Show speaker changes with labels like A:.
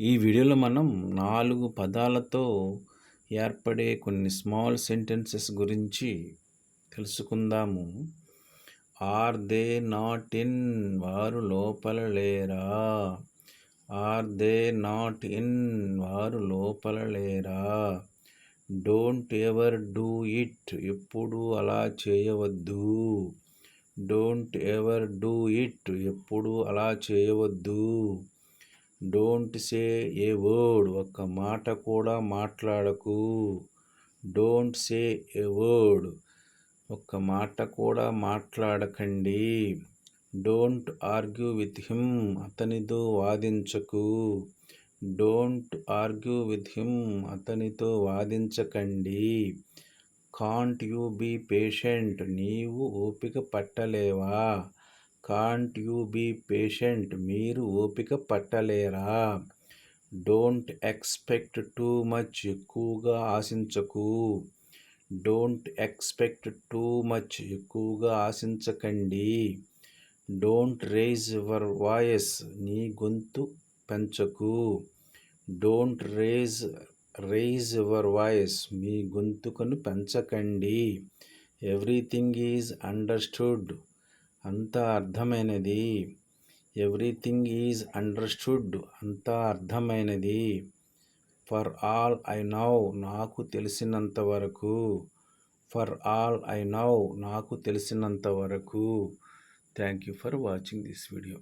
A: ఈ వీడియోలో మనం నాలుగు పదాలతో ఏర్పడే కొన్ని స్మాల్ సెంటెన్సెస్ గురించి తెలుసుకుందాము. Are they not in? వారు లోపల లేరా? Are they not in? వారు లోపల లేరా? Don't ever do it. ఎప్పుడు అలా చేయవద్దు. Don't ever do it. ఎప్పుడు అలా చేయవద్దు. డోంట్ సే ఏ వర్డ్ ఒక్క మాట కూడా మాట్లాడకు. డోంట్ సే ఏ వర్డ్ ఒక్క మాట కూడా మాట్లాడకండి. డోంట్ ఆర్గ్యూ విత్ హిమ్ అతనితో వాదించకు. డోంట్ ఆర్గ్యూ విత్ హిమ్ అతనితో వాదించకండి. కాంట్ యూ బీ పేషెంట్ నీవు ఓపిక పట్టలేవా? కాంట్ యూ బీ పేషెంట్ మీరు ఓపిక పట్టలేరా? డోంట్ ఎక్స్పెక్ట్ టూ మచ్ ఎక్కువగా ఆశించకు. డోంట్ ఎక్స్పెక్ట్ టూ మచ్ ఎక్కువగా ఆశించకండి. డోంట్ రేజ్ యువర్ వాయిస్ నీ గొంతు పెంచకు. Don't raise raise your voice మీ గొంతుకను పెంచకండి. ఎవ్రీథింగ్ ఈజ్ అండర్స్టూడ్ అంతా అర్థమైనది. Everything is understood. అంతా అర్థమైనది. ఫర్ ఆల్ ఐ నౌ నాకు తెలిసినంత వరకు. ఫర్ ఆల్ ఐ నౌ నాకు తెలిసినంత వరకు. Thank you for watching this video.